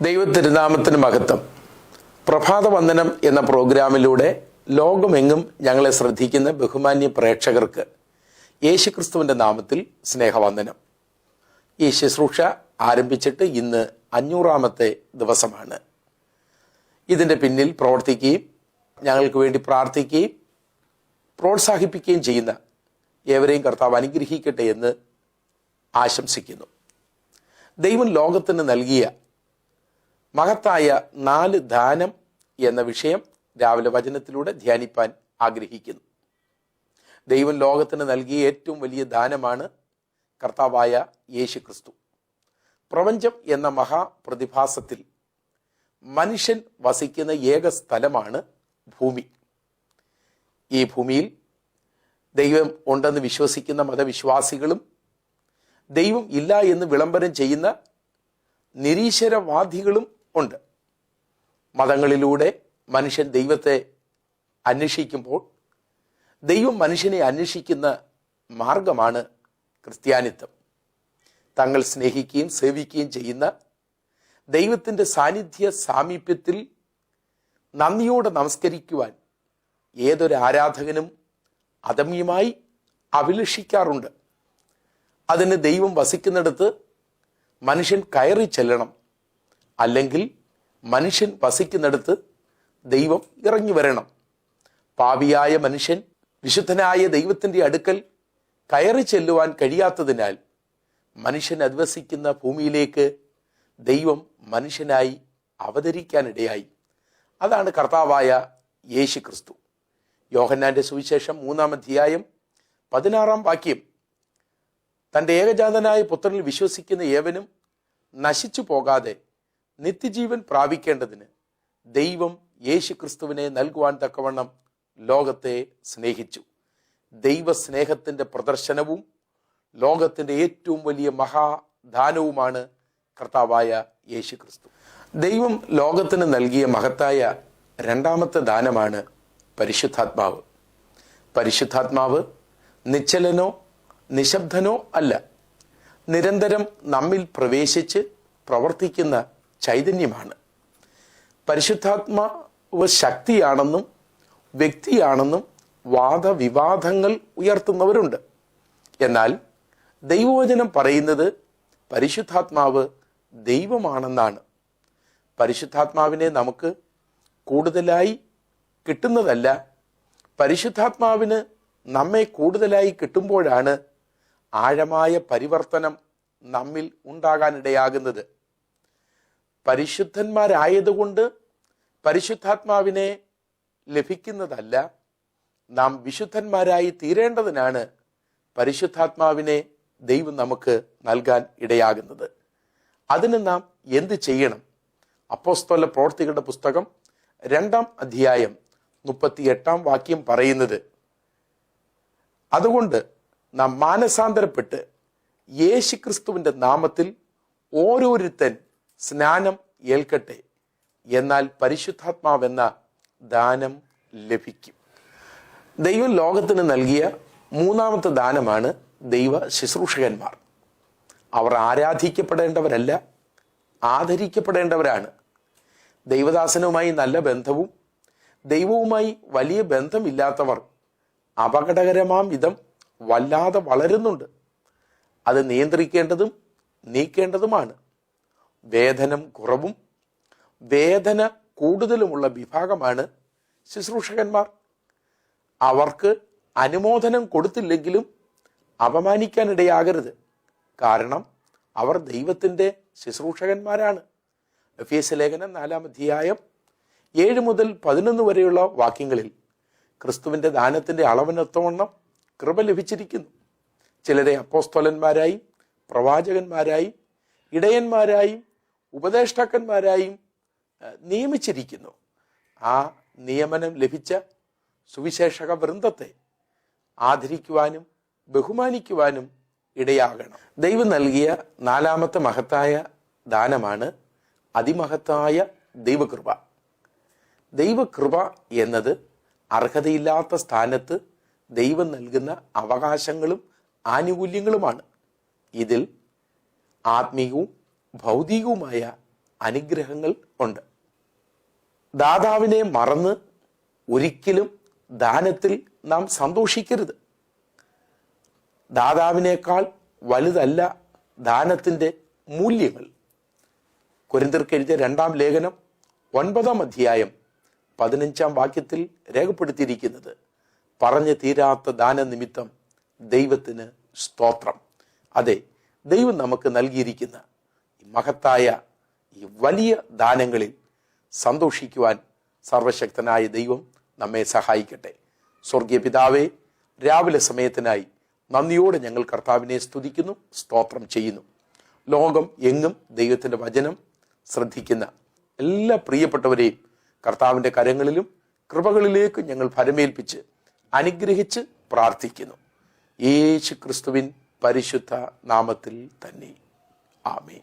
ദൈവത്തിരുനാമത്തിന് മഹത്വം. പ്രഭാത വന്ദനം എന്ന പ്രോഗ്രാമിലൂടെ ലോകമെങ്ങും ഞങ്ങളെ ശ്രദ്ധിക്കുന്ന ബഹുമാന്യ പ്രേക്ഷകർക്ക് യേശുക്രിസ്തുവിന്റെ നാമത്തിൽ സ്നേഹവന്ദനം. ഈ ശുശ്രൂഷ ആരംഭിച്ചിട്ട് ഇന്ന് അഞ്ഞൂറാമത്തെ ദിവസമാണ്. ഇതിന്റെ പിന്നിൽ പ്രവർത്തിക്കുകയും ഞങ്ങൾക്ക് വേണ്ടി പ്രാർത്ഥിക്കുകയും പ്രോത്സാഹിപ്പിക്കുകയും ചെയ്യുന്ന ഏവരെയും കർത്താവ് അനുഗ്രഹിക്കട്ടെ എന്ന് ആശംസിക്കുന്നു. ദൈവം ലോകത്തിന് നൽകിയ മഹത്തായ നാല് ദാനം എന്ന വിഷയം രാവിലെ വചനത്തിലൂടെ ധ്യാനിപ്പാൻ ആഗ്രഹിക്കുന്നു. ദൈവം ലോകത്തിന് നൽകിയ ഏറ്റവും വലിയ ദാനമാണ് കർത്താവായ യേശു ക്രിസ്തു പ്രപഞ്ചം എന്ന മഹാപ്രതിഭാസത്തിൽ മനുഷ്യൻ വസിക്കുന്ന ഏക സ്ഥലമാണ് ഭൂമി. ഈ ഭൂമിയിൽ ദൈവം ഉണ്ടെന്ന് വിശ്വസിക്കുന്ന മതവിശ്വാസികളും ദൈവം ഇല്ല എന്ന് വിളംബരം ചെയ്യുന്ന നിരീശ്വരവാദികളും ഉണ്ട്. മതങ്ങളിലൂടെ മനുഷ്യൻ ദൈവത്തെ അന്വേഷിക്കുമ്പോൾ ദൈവം മനുഷ്യനെ അന്വേഷിക്കുന്ന മാർഗമാണ് ക്രിസ്ത്യാനിത്വം. തങ്ങൾ സ്നേഹിക്കുകയും സേവിക്കുകയും ചെയ്യുന്ന ദൈവത്തിന്റെ സാന്നിധ്യ സാമീപ്യത്തിൽ നന്ദിയോടെ നമസ്കരിക്കുവാൻ ഏതൊരു ആരാധകനും അദമ്യമായി അഭിലഷിക്കാറുണ്ട്. അതിന് ദൈവം വസിക്കുന്നിടത്ത് മനുഷ്യൻ കയറി ചെല്ലണം. അല്ലെങ്കിൽ മനുഷ്യൻ വസിക്കുന്നിടത്ത് ദൈവം ഇറങ്ങി വരണം. പാവിയായ മനുഷ്യൻ വിശുദ്ധനായ ദൈവത്തിന്റെ അടുക്കൽ കയറി ചെല്ലുവാൻ കഴിയാത്തതിനാൽ മനുഷ്യൻ അധിവസിക്കുന്ന ഭൂമിയിലേക്ക് ദൈവം മനുഷ്യനായി അവതരിക്കാനിടയായി. അതാണ് കർത്താവായ യേശു ക്രിസ്തു യോഹന്നാന്റെ സുവിശേഷം മൂന്നാം അധ്യായം പതിനാറാം വാക്യം. തന്റെ ഏകജാതനായ പുത്രനിൽ വിശ്വസിക്കുന്ന ഏവനും നശിച്ചു പോകാതെ നിത്യജീവൻ പ്രാപിക്കേണ്ടതിന് ദൈവം യേശു ക്രിസ്തുവിനെ നൽകുവാൻ തക്കവണ്ണം ലോകത്തെ സ്നേഹിച്ചു. ദൈവസ്നേഹത്തിന്റെ പ്രദർശനവും ലോകത്തിന്റെ ഏറ്റവും വലിയ മഹാദാനവുമാണ് കർത്താവായ യേശു ക്രിസ്തു ദൈവം ലോകത്തിന് നൽകിയ മഹത്തായ രണ്ടാമത്തെ ദാനമാണ് പരിശുദ്ധാത്മാവ്. പരിശുദ്ധാത്മാവ് നിശ്ചലനോ നിശബ്ദനോ അല്ല. നിരന്തരം നമ്മിൽ പ്രവേശിച്ച് പ്രവർത്തിക്കുന്ന ചൈതന്യമാണ്. പരിശുദ്ധാത്മാവ് ശക്തിയാണെന്നും വ്യക്തിയാണെന്നും വാദവിവാദങ്ങൾ ഉയർത്തുന്നവരുണ്ട്. എന്നാൽ ദൈവവചനം പറയുന്നത് പരിശുദ്ധാത്മാവ് ദൈവമാണെന്നാണ്. പരിശുദ്ധാത്മാവിനെ നമുക്ക് കൂടുതലായി കിട്ടുന്നതല്ല. പരിശുദ്ധാത്മാവിന് നമ്മെ കൂടുതലായി കിട്ടുമ്പോഴാണ് ആഴമായ പരിവർത്തനം നമ്മിൽ ഉണ്ടാകാനിടയാകുന്നത്. പരിശുദ്ധന്മാരായതുകൊണ്ട് പരിശുദ്ധാത്മാവിനെ ലഭിക്കുന്നതല്ല നാം വിശുദ്ധന്മാരായി തീരേണ്ടതിനാണ് പരിശുദ്ധാത്മാവിനെ ദൈവം നമുക്ക് നൽകാൻ ഇടയാകുന്നത്. അതിന് നാം എന്ത് ചെയ്യണം? അപ്പോസ്തോല പ്രവർത്തികളുടെ പുസ്തകം രണ്ടാം അധ്യായം മുപ്പത്തിയെട്ടാം വാക്യം പറയുന്നത് അതുകൊണ്ട് നാം മാനസാന്തരപ്പെട്ട് യേശുക്രിസ്തുവിന്റെ നാമത്തിൽ ഓരോരുത്തൻ സ്നാനം ഏൽക്കട്ടെ. എന്നാൽ പരിശുദ്ധാത്മാവെന്ന ദാനം ലഭിക്കും. ദൈവം ലോകത്തിന് നൽകിയ മൂന്നാമത്തെ ദാനമാണ് ദൈവ ശുശ്രൂഷകന്മാർ. അവർ ആരാധിക്കപ്പെടേണ്ടവരല്ല ആദരിക്കപ്പെടേണ്ടവരാണ്. ദൈവദാസനുമായി നല്ല ബന്ധവും ദൈവവുമായി വലിയ ബന്ധമില്ലാത്തവർ അപകടകരമാം വിധം വല്ലാതെ വളരുന്നുണ്ട്. അത് നിയന്ത്രിക്കേണ്ടതും നീക്കേണ്ടതുമാണ്. വേതനം കുറവും വേദന കൂടുതലുമുള്ള വിഭാഗമാണ് ശുശ്രൂഷകന്മാർ. അവർക്ക് അനുമോദനം കൊടുത്തില്ലെങ്കിലും അപമാനിക്കാനിടയാകരുത്. കാരണം അവർ ദൈവത്തിന്റെ ശുശ്രൂഷകന്മാരാണ്. എഫ് എസ് ലേഖനം നാലാം അധ്യായം ഏഴ് മുതൽ പതിനൊന്ന് വരെയുള്ള വാക്യങ്ങളിൽ ക്രിസ്തുവിന്റെ ദാനത്തിന്റെ അളവിനൊത്തവണ്ണം കൃപ ലഭിച്ചിരിക്കുന്നു. ചിലരെ അപ്പോസ്തോലന്മാരായും പ്രവാചകന്മാരായും ഇടയന്മാരായും ഉപദേഷ്ടാക്കന്മാരായും നിയമിച്ചിരിക്കുന്നു. ആ നിയമനം ലഭിച്ച സുവിശേഷക വൃന്ദത്തെ ആദരിക്കുവാനും ബഹുമാനിക്കുവാനും ഇടയാകണം. ദൈവം നൽകിയ നാലാമത്തെ മഹത്തായ ദാനമാണ് അതിമഹത്തായ ദൈവകൃപ. ദൈവകൃപ എന്നത് അർഹതയില്ലാത്ത സ്ഥാനത്ത് ദൈവം നൽകുന്ന അവകാശങ്ങളും ആനുകൂല്യങ്ങളുമാണ്. ഇതിൽ ആത്മീയവും ഭൗതികവുമായ അനുഗ്രഹങ്ങൾ ഉണ്ട്. ദാതാവിനെ മറന്ന് ഒരിക്കലും ദാനത്തിൽ നാം സന്തോഷിക്കരുത്. ദാതാവിനേക്കാൾ വലുതല്ല ദാനത്തിന്റെ മൂല്യങ്ങൾ. കുരിന്തർക്ക് എഴുതിയ രണ്ടാം ലേഖനം ഒൻപതാം അധ്യായം പതിനഞ്ചാം വാക്യത്തിൽ രേഖപ്പെടുത്തിയിരിക്കുന്നത് പറഞ്ഞു തീരാത്ത ദാനനിമിത്തം ദൈവത്തിന് സ്തോത്രം അതെ ദൈവം നമുക്ക് നൽകിയിരിക്കുന്ന മഹത്തായ ഈ വലിയ ദാനങ്ങളിൽ സന്തോഷിക്കുവാൻ സർവശക്തനായ ദൈവം നമ്മെ സഹായിക്കട്ടെ. സ്വർഗീയ പിതാവെ രാവിലെ സമയത്തിനായി നന്ദിയോടെ ഞങ്ങൾ കർത്താവിനെ സ്തുതിക്കുന്നു സ്തോത്രം ചെയ്യുന്നു. ലോകം എങ്ങും ദൈവത്തിന്റെ വചനം ശ്രദ്ധിക്കുന്ന എല്ലാ പ്രിയപ്പെട്ടവരെയും കർത്താവിന്റെ കരങ്ങളിലും കൃപകളിലേക്ക് ഞങ്ങൾ ഫലമേൽപ്പിച്ച് അനുഗ്രഹിച്ച് പ്രാർത്ഥിക്കുന്നു. യേശു ക്രിസ്തുവിൻ പരിശുദ്ധ നാമത്തിൽ തന്നെ. ആമേ